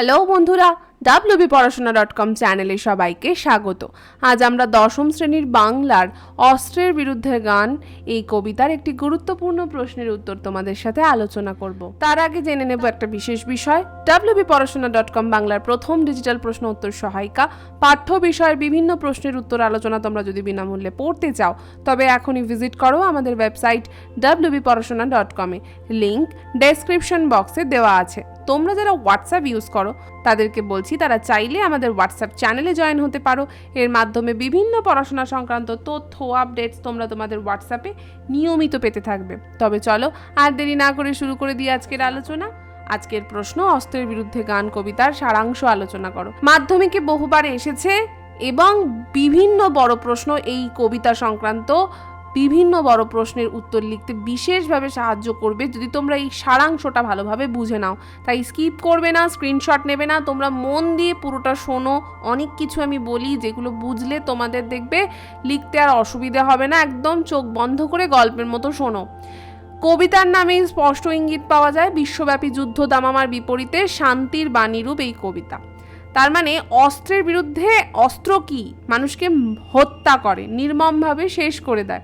Hello বন্ধুরা WB Porashona dot com চ্যানেলে সবাইকে স্বাগত। আজ আমরা দশম শ্রেণির বাংলার অস্ত্রের বিরুদ্ধে গান, এই কবিতার একটি গুরুত্বপূর্ণ প্রশ্নের উত্তর তোমাদের সাথে আলোচনা করব। তার আগে জেনে নেব একটা বিশেষ বিষয়। ডাব্লিউবি পড়াশোনা ডট কম বাংলার প্রথম ডিজিটাল প্রশ্ন উত্তর সহায়িকা। পাঠ্য বিষয়ের বিভিন্ন প্রশ্নের উত্তর আলোচনা তোমরা যদি বিনামূল্যে পড়তে চাও, তবে এখনই ভিজিট করো আমাদের ওয়েবসাইট ডাব্লিউবি পড়াশোনা ডট কমে লিঙ্ক ডেসক্রিপশন বক্সে দেওয়া আছে। তোমরা যারা হোয়াটসঅ্যাপ ইউজ করো, তাদেরকে বলছি তারা চাইলে আমাদের হোয়াটসঅ্যাপ চ্যানেলে জয়েন হতে পারো। এর মাধ্যমে বিভিন্ন পড়াশোনা সংক্রান্ত তথ্য আপডেটস তোমরা তোমাদের হোয়াটসঅ্যাপে নিয়মিত পেতে থাকবে। তবে চলো, আর দেরি না করে শুরু করে দিই আজকের আলোচনা। আজকের প্রশ্ন, অস্ত্রের বিরুদ্ধে গান, কবিতার সারাংশ আলোচনা করো। মাধ্যমিকে বহুবার এসেছে এবং বিভিন্ন বড় প্রশ্ন এই কবিতা সংক্রান্ত বিভিন্ন বড় প্রশ্নের উত্তর লিখতে বিশেষভাবে সাহায্য করবে। যদি তোমরা এই সারাংশটা ভালোভাবে বুঝে নাও, তাই স্কিপ করবে না, স্ক্রিনশট নেবে না, তোমরা মন দিয়ে পুরোটা শোনো। অনেক কিছু আমি বলি যেগুলো বুঝলে তোমাদের দেখবে লিখতে আর অসুবিধা হবে না, একদম চোখ বন্ধ করে গল্পের মতো শোনো। কবিতার নামে স্পষ্ট ইঙ্গিত পাওয়া যায়, বিশ্বব্যাপী যুদ্ধ দামামার বিপরীতে শান্তির বাণীরূপ এই কবিতা। তার মানে অস্ত্রের বিরুদ্ধে অস্ত্র কি? মানুষকে হত্যা করে, নির্মমভাবে শেষ করে দেয়।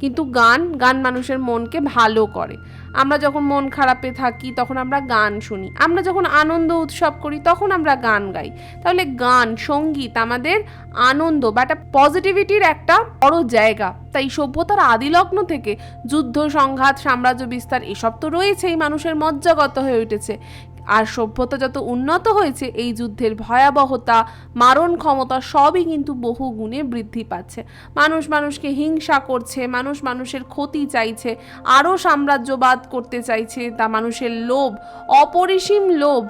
কিন্তু গান গান মানুষের মনকে ভালো করে। আমরা যখন মন খারাপে থাকি, তখন আমরা গান শুনি। আমরা যখন আনন্দ উৎসব করি, তখন আমরা গান গাই। তাহলে গান, সংগীত আমাদের আনন্দ বা একটা পজিটিভিটির একটা বড় জায়গা। তাই সভ্যতার আদিলগ্ন থেকে যুদ্ধ, সংঘাত, সাম্রাজ্য বিস্তার, এসব তো রয়েছেই। মানুষের মজ্জাগত হয়ে উঠেছে। আর সভ্যতা যত উন্নত হয়েছে, এই যুদ্ধের ভয়াবহতা, মারণ ক্ষমতা সবই কিন্তু বহু গুণে বৃদ্ধি পাচ্ছে। মানুষ মানুষকে হিংসা করছে, মানুষ মানুষের ক্ষতি চাইছে, আরও সাম্রাজ্যবাদ করতে চাইছে, তা মানুষের লোভ, অপরিসীম লোভ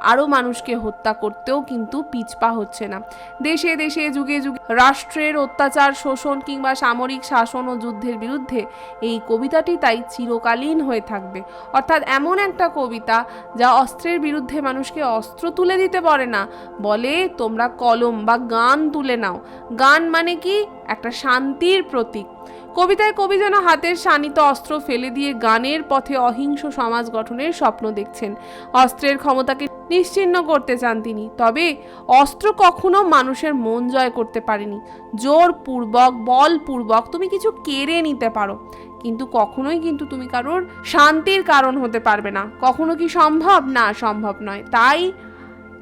আরও মানুষকে হত্যা করতেও কিন্তু পিছপা হচ্ছে না। দেশে দেশে, যুগে যুগে রাষ্ট্রের অত্যাচার, শোষণ কিংবা সামরিক শাসন ও যুদ্ধের বিরুদ্ধে এই কবিতাটি তাই চিরকালীন হয়ে থাকবে। অর্থাৎ এমন একটা কবিতা যা অস্ত্রের বিরুদ্ধে মানুষকে অস্ত্র তুলে দিতে পারে না, বলে তোমরা কলম বা গান তুলে নাও। গান মানে কি? একটা শান্তির প্রতীক। কবিতায় কবি যেন হাতের শানিত অস্ত্র ফেলে দিয়ে গানের পথে অহিংস সমাজ গঠনের স্বপ্ন দেখছেন। অস্ত্রের ক্ষমতাকে নিশ্চিহ্ন করতে চান তিনি। তবে অস্ত্র কখনো মানুষের মন জয় করতে পারেনি। জোরপূর্বক, বলপূর্বক তুমি কিছু কেড়ে নিতে পারো। কিন্তু কখনোই কিন্তু তুমি কারোর শান্তির কারণ হতে পারবে না। কখনো কি সম্ভব? না, সম্ভব নয়। তাই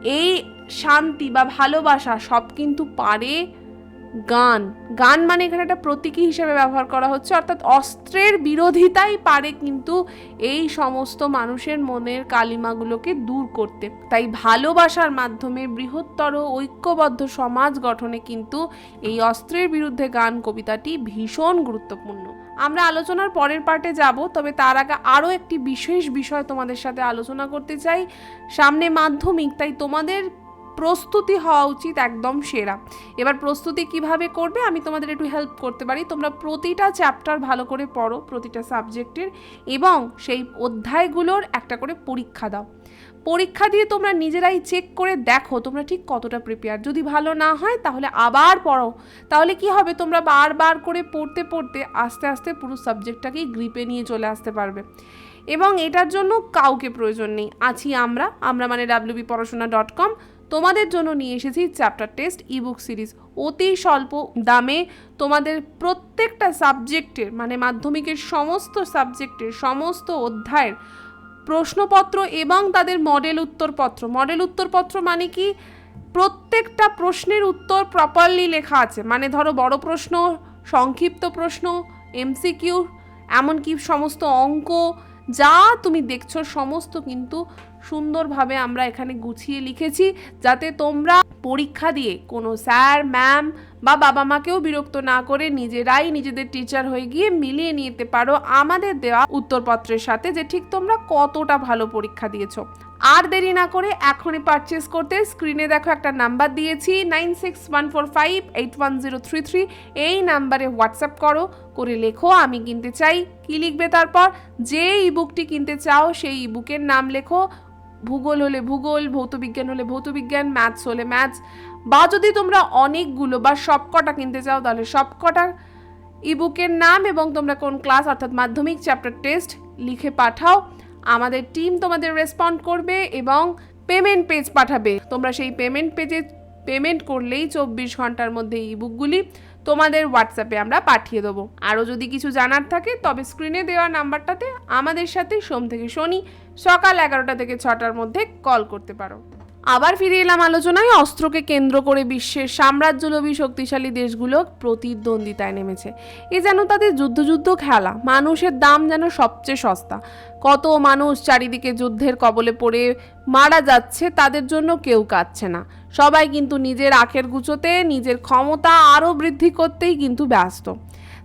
এই শান্তি বা ভালোবাসা সব কিন্তু পারে গান। গান মানে এখানে একটা প্রতীকী হিসেবে ব্যবহার করা হচ্ছে, অর্থাৎ অস্ত্রের বিরোধিতাই পারে কিন্তু এই সমস্ত মানুষের মনের কালিমাগুলোকে দূর করতে। তাই ভালোবাসার মাধ্যমে বৃহত্তর ঐক্যবদ্ধ সমাজ গঠনে কিন্তু এই অস্ত্রের বিরুদ্ধে গান কবিতাটি ভীষণ গুরুত্বপূর্ণ। আমরা আলোচনার পরের পার্টে যাব, তবে তার আগে আরও একটি বিশেষ বিষয় তোমাদের সাথে আলোচনা করতে চাই। সামনে মাধ্যমিক, তাই তোমাদের প্রস্তুতি হওয়া উচিত একদম সেরা। এবার প্রস্তুতি কীভাবে করবে আমি তোমাদের একটু হেল্প করতে পারি। তোমরা প্রতিটা চ্যাপ্টার ভালো করে পড়ো প্রতিটা সাবজেক্টের এবং সেই অধ্যায়গুলোর একটা করে পরীক্ষা দাও। পরীক্ষা দিয়ে তোমরা নিজেরাই চেক করে দেখো তোমরা ঠিক কতটা প্রিপেয়ার যদি ভালো না হয় তাহলে আবার পড়ো তাহলে কি হবে? তোমরা বারবার করে পড়তে পড়তে আস্তে আস্তে পুরো সাবজেক্টটাকেই গ্রিপে নিয়ে চলে আসতে পারবে। এবং এটার জন্য কাউকে প্রয়োজন নেই। আছি আমরা। আমরা মানে ডাব্লিউবি পড়াশোনা ডট কম তোমাদের জন্য নিয়ে এসেছি চ্যাপ্টার টেস্ট ইবুক সিরিজ অতি স্বল্প দামে তোমাদের প্রত্যেকটা সাবজেক্টের মানে মাধ্যমিকের সমস্ত সাবজেক্টের সমস্ত অধ্যায়ের প্রশ্নপত্র এবং তাদের মডেল উত্তরপত্র। মডেল উত্তরপত্র মানে কি? প্রত্যেকটা প্রশ্নের উত্তর প্রপারলি লেখা আছে। মানে ধরো বড় প্রশ্ন, সংক্ষিপ্ত প্রশ্ন এমসিকিউ এমনকি সমস্ত অঙ্ক, যা তুমি দেখছ, সমস্ত কিন্তু সুন্দরভাবে আমরা এখানে গুছিয়ে লিখেছি যাতে তোমরা পরীক্ষা দিয়ে কোনো স্যার, ম্যাম বা বাবা মাকেও বিরক্ত না করে নিজেরাই নিজেদের টিচার হয়ে গিয়ে মিলিয়ে নিতে পারো আমাদের দেওয়া উত্তরপত্রের সাথে যে ঠিক তোমরা কতটা ভালো পরীক্ষা দিয়েছ। আর দেরি না করে এখনই পারচেস করতে স্ক্রিনে দেখো একটা নাম্বার দিয়েছি nine six one four five eight one zero three three এই নাম্বারে হোয়াটসঅ্যাপ করো, করে লেখো, আমি কিনতে চাই, কি লিখবে তারপর? যে ইবুকটি কিনতে চাও সেই ইবুকের নাম লেখো ভূগোল হলে ভূগোল ভৌতবিজ্ঞান হলে ভৌতবিজ্ঞান ম্যাথস হলে ম্যাথস। বা যদি তোমরা অনেকগুলো বা সবকটা কিনতে চাও, তাহলে সবকটা ইবুকের নাম এবং তোমরা কোন ক্লাস অর্থাৎ মাধ্যমিক চ্যাপ্টার টেস্ট লিখে পাঠাও। আমাদের টিম তোমাদের রেসপন্ড করবে এবং পেমেন্ট পেজ পাঠাবে। তোমরা সেই পেমেন্ট পেজে পেমেন্ট করলেই চব্বিশ ঘণ্টার মধ্যে এই বুকগুলি তোমাদের হোয়াটসঅ্যাপে আমরা পাঠিয়ে দেবো। আরও যদি কিছু জানার থাকে, তবে স্ক্রিনে দেওয়া নাম্বারটাতে আমাদের সাথে সোম থেকে শনি সকাল এগারোটা থেকে ছটার মধ্যে কল করতে পারো। আবার ফিরে এলাম আলোচনায়। অস্ত্রকে কেন্দ্র করে বিশ্বের সাম্রাজ্যলোভী শক্তিশালী দেশগুলো প্রতিদ্বন্দ্বিতায় নেমেছে। এ যেন তাদের যুদ্ধ যুদ্ধ খেলা। মানুষের দাম যেন সবচেয়ে সস্তা। কত মানুষ চারিদিকে যুদ্ধের কবলে পড়ে মারা যাচ্ছে, তাদের জন্য কেউ কাঁদছে না। সবাই কিন্তু নিজের আখের গুছোতে নিজের ক্ষমতা আরও বৃদ্ধি করতেই কিন্তু ব্যস্ত।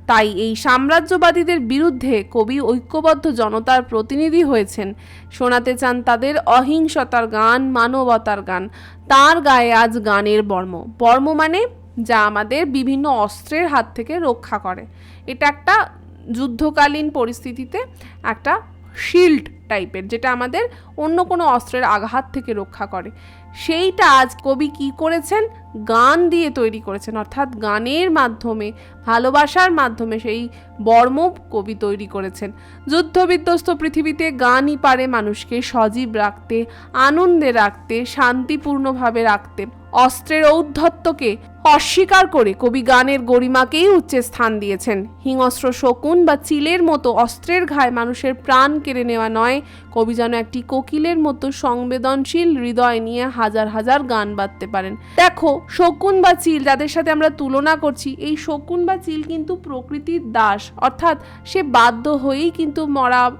তাই এই সাম্রাজ্যবাদীদের বিরুদ্ধে কবি ঐক্যবদ্ধ জনতার প্রতিনিধি হয়েছেন। শোনাতে চান তাদের অহিংসতার গান, মানবতার গান। তার গায়ে আজ গানের বর্ম। বর্ম মানে যা আমাদের বিভিন্ন অস্ত্রের হাত থেকে রক্ষা করে। এটা একটা যুদ্ধকালীন পরিস্থিতিতে একটা শিল্ড টাইপের, যেটা আমাদের অন্য কোনো অস্ত্রের আঘাত থেকে রক্ষা করে। সেইটা আজ কবি কি করেছেন? গান দিয়ে তৈরি করেছেন। অর্থাৎ গানের মাধ্যমে, ভালোবাসার মাধ্যমে সেই বর্ম কবি তৈরি করেছেন। যুদ্ধবিধ্বস্ত পৃথিবীতে গানই পারে মানুষকে সজীব রাখতে, আনন্দে রাখতে, শান্তিপূর্ণভাবে রাখতে। অস্ত্রের ঔদ্ধত্যকে অস্বীকার করে কবি গানের গরিমাকেই উচ্চে স্থান দিয়েছেন। হিংস্র শকুন বা চিলের মতো অস্ত্রের ঘায় মানুষের প্রাণ কেড়ে নেওয়া নয়, কবি যেন একটি কোকিলের মতো সংবেদনশীল হৃদয় নিয়ে হাজার হাজার গান বাঁধতে পারেন। দেখো, শকুন বা চিল যাদের সাথে আমরা তুলনা করছি, এই শকুন বা চিল কিন্তু প্রকৃতির দাস। অর্থাৎ সে বাধ্য হয়েই কিন্তু মরা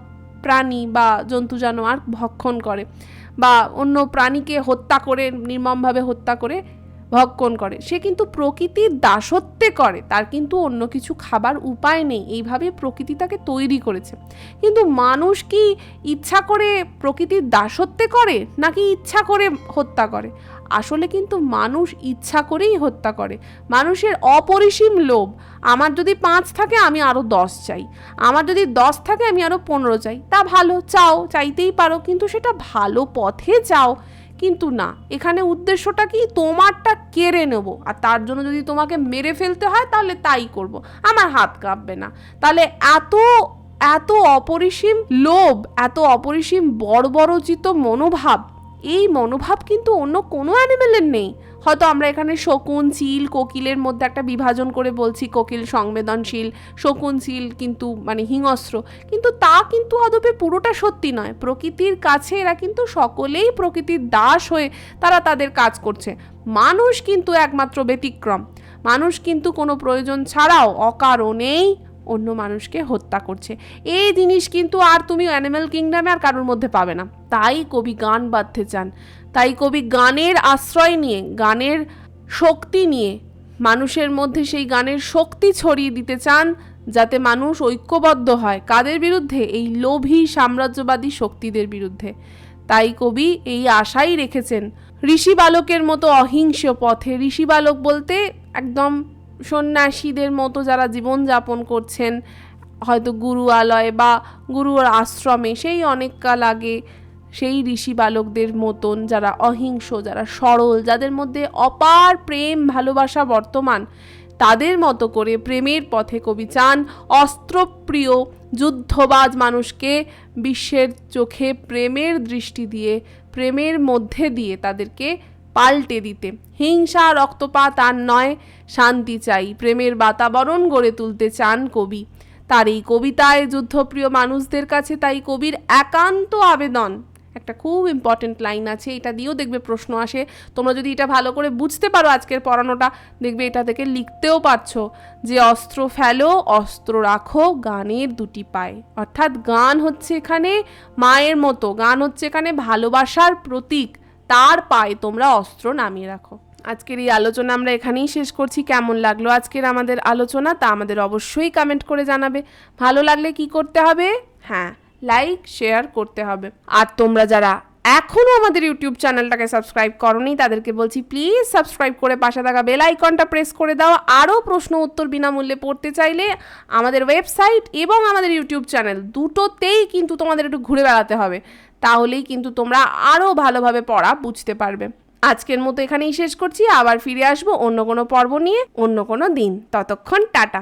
প্রাণী বা জন্তু জানোয়ার ভক্ষণ করে। বা অন্য প্রাণীকে হত্যা করে, নির্মমভাবে হত্যা করে ভক্ষণ করে। সে কিন্তু প্রকৃতির দাসত্বে করে, তার কিন্তু অন্য কিছু খাবার উপায় নেই। এইভাবে প্রকৃতি তাকে তৈরি করেছে। কিন্তু মানুষ কি ইচ্ছা করে প্রকৃতির দাসত্বে করে, নাকি ইচ্ছা করে হত্যা করে? আসলে কিন্তু মানুষ ইচ্ছা করেই হত্যা করে। মানুষের অপরিসীম লোভ। আমার যদি পাঁচ থাকে, আমি আরও দশ চাই। আমার যদি দশ থাকে, আমি আরও পনেরো চাই। তা ভালো, চাও, চাইতেই পারো, কিন্তু সেটা ভালো পথে চাও কিন্তু না, এখানে উদ্দেশ্যটা কি? তোমারটা কেড়ে নেব। আর তার জন্য যদি তোমাকে মেরে ফেলতে হয়, তাহলে তাই করব। আমার হাত কাঁপবে না। তাহলে এত এত অপরিসীম লোভ, এত অপরিসীম বর্বরচিত মনোভাব এই মনোভাব কিন্তু অন্য কোনো অ্যানিমেলের নেই। হয়তো আমরা এখানে শকুন, চিল, কোকিলের মধ্যে একটা বিভাজন করে বলছি, কোকিল সংবেদনশীল, শকুন, চিল কিন্তু মানে হিংস্র। কিন্তু তা কিন্তু আদপে পুরোটা সত্যি নয়। প্রকৃতির কাছে এরা কিন্তু সকলেই প্রকৃতির দাস হয়ে তারা তাদের কাজ করছে। মানুষ কিন্তু একমাত্র ব্যতিক্রম। মানুষ কিন্তু কোনো প্রয়োজন ছাড়াও অকারণেই অন্য মানুষকে হত্যা করছে। এই জিনিস কিন্তু আর তুমি অ্যানিম্যাল কিংডমে আর কারোর মধ্যে পাবে না। তাই কবি গান বাঁধতে চান। তাই কবি গানের আশ্রয় নিয়ে, গানের শক্তি নিয়ে মানুষের মধ্যে সেই গানের শক্তি ছড়িয়ে দিতে চান যাতে মানুষ ঐক্যবদ্ধ হয়। কাদের বিরুদ্ধে? এই লোভী সাম্রাজ্যবাদী শক্তিদের বিরুদ্ধে। তাই কবি এই আশাই রেখেছেন, ঋষি বালকের মতো অহিংস পথে। ঋষি বালক বলতে একদম সন্ন্যাসীদের মতো যারা জীবনযাপন করছেন, হয়তো গুরু আলয় বা গুরুর আশ্রমে, সেই অনেক কাল আগে সেই ঋষি বালকদের মতন যারা অহিংস, যারা সরল, যাদের মধ্যে অপার প্রেম, ভালোবাসা বর্তমান, তাদের মতো করে প্রেমের পথে কবি চান অস্ত্রপ্রিয়, যুদ্ধবাজ মানুষকে বিশ্বের চোখে প্রেমের দৃষ্টি দিয়ে, প্রেমের মধ্যে দিয়ে তাদেরকে পাল্টে দিতে। হিংসা, রক্তপাত আর নয়, শান্তি চাই। প্রেমের বাতাবরণ গড়ে তুলতে চান কবি। তার এই কবিতায় যুদ্ধপ্রিয় মানুষদের কাছে তাই কবির একান্ত আবেদন। একটা খুব ইম্পর্টেন্ট লাইন আছে, এটা দিয়েও দেখবে প্রশ্ন আসে। তোমরা যদি এটা ভালো করে বুঝতে পারো আজকের পড়ানোটা, দেখবে এটা থেকে লিখতেও পারছ যে অস্ত্র ফেলো, অস্ত্র রাখো, গানের দুটি পায়। অর্থাৎ গান হচ্ছে এখানে মায়ের মতো, গান হচ্ছে এখানে ভালোবাসার প্রতীক। তার পায়ে তোমরা অস্ত্র নামিয়ে রাখো। আজকের এই আলোচনা আমরা এখানেই শেষ করছি। কেমন লাগল আজকের আমাদের আলোচনা তা আমাদের অবশ্যই কমেন্ট করে জানাবে। ভালো লাগলে কি করতে হবে? হ্যাঁ লাইক শেয়ার করতে হবে। আর তোমরা যারা এখনও আমাদের ইউটিউব চ্যানেলটাকে সাবস্ক্রাইব করনি, তাদেরকে বলছি প্লিজ সাবস্ক্রাইব করে পাশে থাকা বেল আইকনটা প্রেস করে দাও। আরও প্রশ্ন উত্তর বিনামূল্যে পড়তে চাইলে আমাদের ওয়েবসাইট এবং আমাদের ইউটিউব চ্যানেল দুটোতেই কিন্তু তোমাদের একটু ঘুরে বেড়াতে হবে। তাহলেই কিন্তু তোমরা আরও ভালোভাবে পড়া বুঝতে পারবে। আজকের মতো এখানেই শেষ করছি। আবার ফিরে আসব অন্য কোনো পর্ব নিয়ে, অন্য কোনো দিন। ততক্ষণ টাটা।